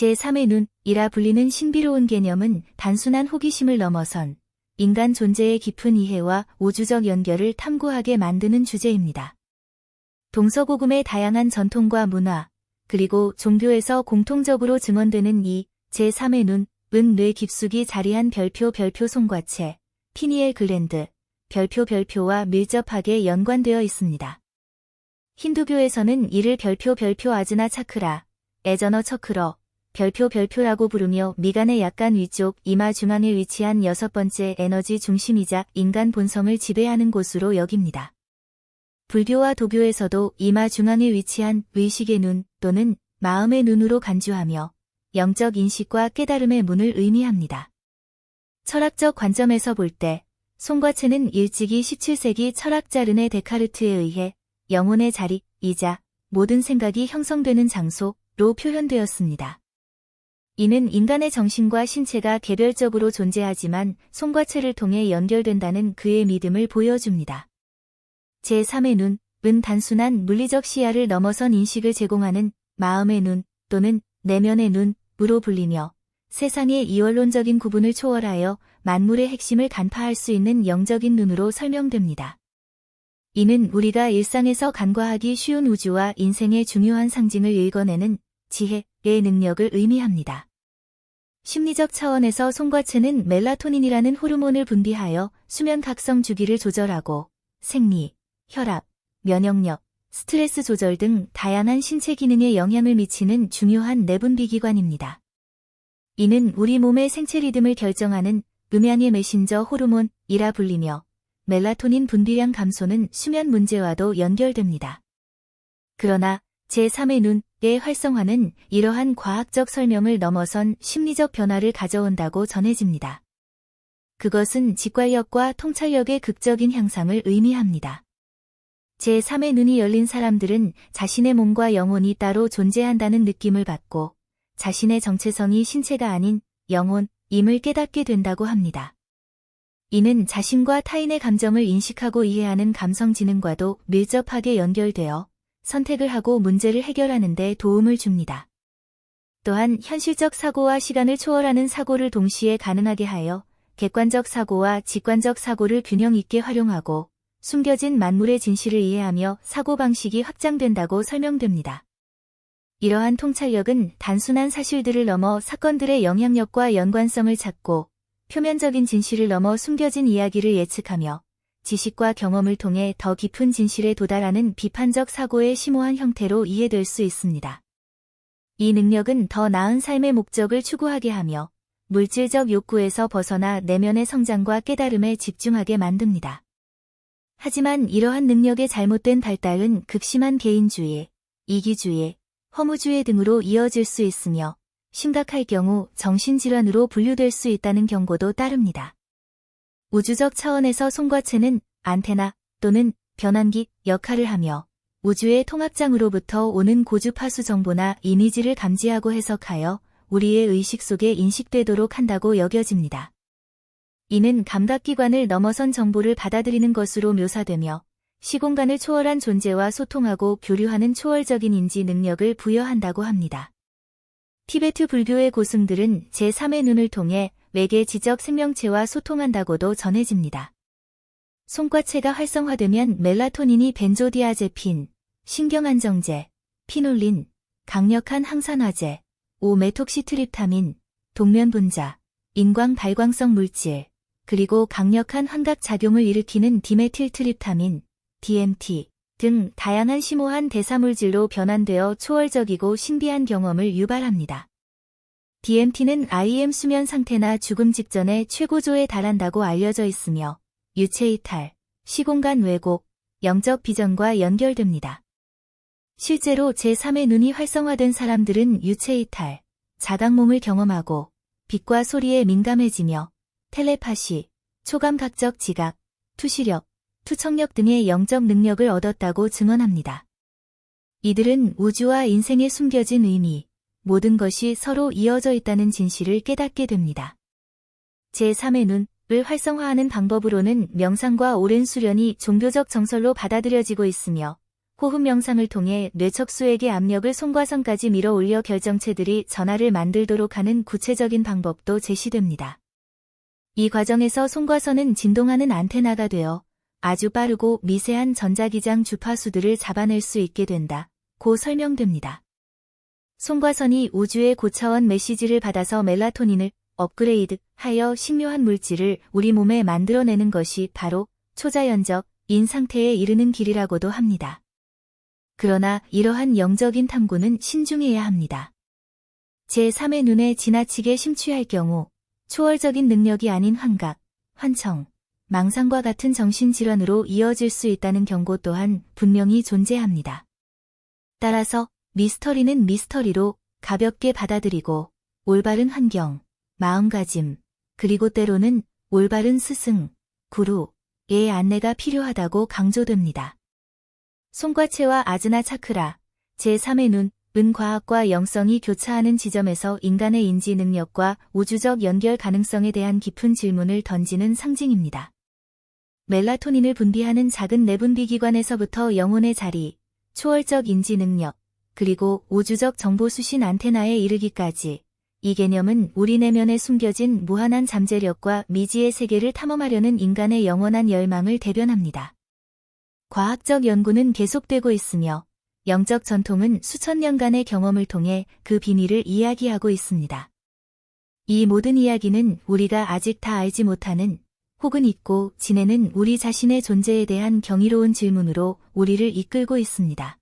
제3의 눈이라 불리는 신비로운 개념은 단순한 호기심을 넘어선 인간 존재의 깊은 이해와 우주적 연결을 탐구하게 만드는 주제입니다. 동서고금의 다양한 전통과 문화, 그리고 종교에서 공통적으로 증언되는 이 제3의 눈, 은 뇌 깊숙이 자리한 별표 별표 송과체, 피니엘 글랜드, 별표 별표와 밀접하게 연관되어 있습니다. 힌두교에서는 이를 별표 별표 아즈나 차크라, 에저너 처크러, 별표 별표라고 부르며 미간의 약간 위쪽 이마 중앙에 위치한 여섯 번째 에너지 중심이자 인간 본성을 지배하는 곳으로 여깁니다. 불교와 도교에서도 이마 중앙에 위치한 의식의 눈 또는 마음의 눈으로 간주하며 영적 인식과 깨달음의 문을 의미합니다. 철학적 관점에서 볼 때 송과체는 일찍이 17세기 철학자 르네 데카르트에 의해 영혼의 자리이자 모든 생각이 형성되는 장소로 표현되었습니다. 이는 인간의 정신과 신체가 개별적으로 존재하지만 손과 채를 통해 연결된다는 그의 믿음을 보여줍니다. 제3의 눈, 은 단순한 물리적 시야를 넘어선 인식을 제공하는 마음의 눈 또는 내면의 눈 으로 불리며 세상의 이원론적인 구분을 초월하여 만물의 핵심을 간파할 수 있는 영적인 눈으로 설명됩니다. 이는 우리가 일상에서 간과하기 쉬운 우주와 인생의 중요한 상징을 읽어내는 지혜의 능력을 의미합니다. 심리적 차원에서 송과체는 멜라토닌이라는 호르몬을 분비하여 수면 각성 주기를 조절하고 생리, 혈압, 면역력, 스트레스 조절 등 다양한 신체 기능에 영향을 미치는 중요한 내분비 기관입니다. 이는 우리 몸의 생체 리듬을 결정하는 음양의 메신저 호르몬이라 불리며 멜라토닌 분비량 감소는 수면 문제와도 연결됩니다. 그러나 제3의 눈의 활성화는 이러한 과학적 설명을 넘어선 심리적 변화를 가져온다고 전해집니다. 그것은 직관력과 통찰력의 극적인 향상을 의미합니다. 제3의 눈이 열린 사람들은 자신의 몸과 영혼이 따로 존재한다는 느낌을 받고 자신의 정체성이 신체가 아닌 영혼임을 깨닫게 된다고 합니다. 이는 자신과 타인의 감정을 인식하고 이해하는 감성지능과도 밀접하게 연결되어 선택을 하고 문제를 해결하는 데 도움을 줍니다. 또한 현실적 사고와 시간을 초월하는 사고를 동시에 가능하게 하여 객관적 사고와 직관적 사고를 균형 있게 활용하고 숨겨진 만물의 진실을 이해하며 사고방식이 확장된다고 설명됩니다. 이러한 통찰력은 단순한 사실들을 넘어 사건들의 영향력과 연관성을 찾고 표면적인 진실을 넘어 숨겨진 이야기를 예측하며 지식과 경험을 통해 더 깊은 진실에 도달하는 비판적 사고의 심오한 형태로 이해될 수 있습니다. 이 능력은 더 나은 삶의 목적을 추구하게 하며 물질적 욕구에서 벗어나 내면의 성장과 깨달음에 집중하게 만듭니다. 하지만 이러한 능력의 잘못된 발달은 극심한 개인주의, 이기주의, 허무주의 등으로 이어질 수 있으며 심각할 경우 정신질환으로 분류될 수 있다는 경고도 따릅니다. 우주적 차원에서 송과체는 안테나 또는 변환기 역할을 하며 우주의 통합장으로부터 오는 고주파수 정보나 이미지를 감지하고 해석하여 우리의 의식 속에 인식되도록 한다고 여겨집니다. 이는 감각기관을 넘어선 정보를 받아들이는 것으로 묘사되며 시공간을 초월한 존재와 소통하고 교류하는 초월적인 인지 능력을 부여한다고 합니다. 티베트 불교의 고승들은 제3의 눈을 통해 외계 지적 생명체와 소통한다고도 전해집니다. 손과체가 활성화되면 멜라토닌이 벤조디아제핀, 신경안정제, 피놀린, 강력한 항산화제, 오메톡시트립타민, 동면분자, 인광 발광성 물질, 그리고 강력한 환각작용을 일으키는 디메틸트립타민, DMT 등 다양한 심오한 대사물질로 변환되어 초월적이고 신비한 경험을 유발합니다. DMT는 IM 수면 상태나 죽음 직전에 최고조에 달한다고 알려져 있으며 유체 이탈, 시공간 왜곡, 영적 비전과 연결됩니다. 실제로 제3의 눈이 활성화된 사람들은 유체 이탈, 자각몸을 경험하고 빛과 소리에 민감해지며 텔레파시, 초감각적 지각, 투시력, 투척력 등의 영적 능력을 얻었다고 증언합니다. 이들은 우주와 인생에 숨겨진 의미, 모든 것이 서로 이어져 있다는 진실을 깨닫게 됩니다. 제3의 눈을 활성화하는 방법으로는 명상과 오랜 수련이 종교적 정설로 받아들여지고 있으며 호흡 명상을 통해 뇌척수에게 압력을 손과선까지 밀어 올려 결정체들이 전하를 만들도록 하는 구체적인 방법도 제시됩니다. 이 과정에서 손과 선은 진동하는 안테나가 되어 아주 빠르고 미세한 전자기장 주파수들을 잡아낼 수 있게 된다. 고 설명됩니다. 손과선이 우주의 고차원 메시지를 받아서 멜라토닌을 업그레이드 하여 신묘한 물질을 우리 몸에 만들어내는 것이 바로 초자연적 인 상태에 이르는 길이라고도 합니다. 그러나 이러한 영적인 탐구는 신중해야 합니다. 제3의 눈에 지나치게 심취할 경우 초월적인 능력이 아닌 환각, 환청, 망상과 같은 정신질환으로 이어질 수 있다는 경고 또한 분명히 존재합니다. 따라서 미스터리는 미스터리로 가볍게 받아들이고 올바른 환경, 마음가짐, 그리고 때로는 올바른 스승, 구루의 안내가 필요하다고 강조됩니다. 손과체와 아즈나 차크라, 제3의 눈, 은 과학과 영성이 교차하는 지점에서 인간의 인지 능력과 우주적 연결 가능성에 대한 깊은 질문을 던지는 상징입니다. 멜라토닌을 분비하는 작은 내분비 기관에서부터 영혼의 자리, 초월적 인지 능력, 그리고 우주적 정보 수신 안테나에 이르기까지 이 개념은 우리 내면에 숨겨진 무한한 잠재력과 미지의 세계를 탐험하려는 인간의 영원한 열망을 대변합니다. 과학적 연구는 계속되고 있으며 영적 전통은 수천 년간의 경험을 통해 그 비밀을 이야기하고 있습니다. 이 모든 이야기는 우리가 아직 다 알지 못하는 혹은 잊고 지내는 우리 자신의 존재에 대한 경이로운 질문으로 우리를 이끌고 있습니다.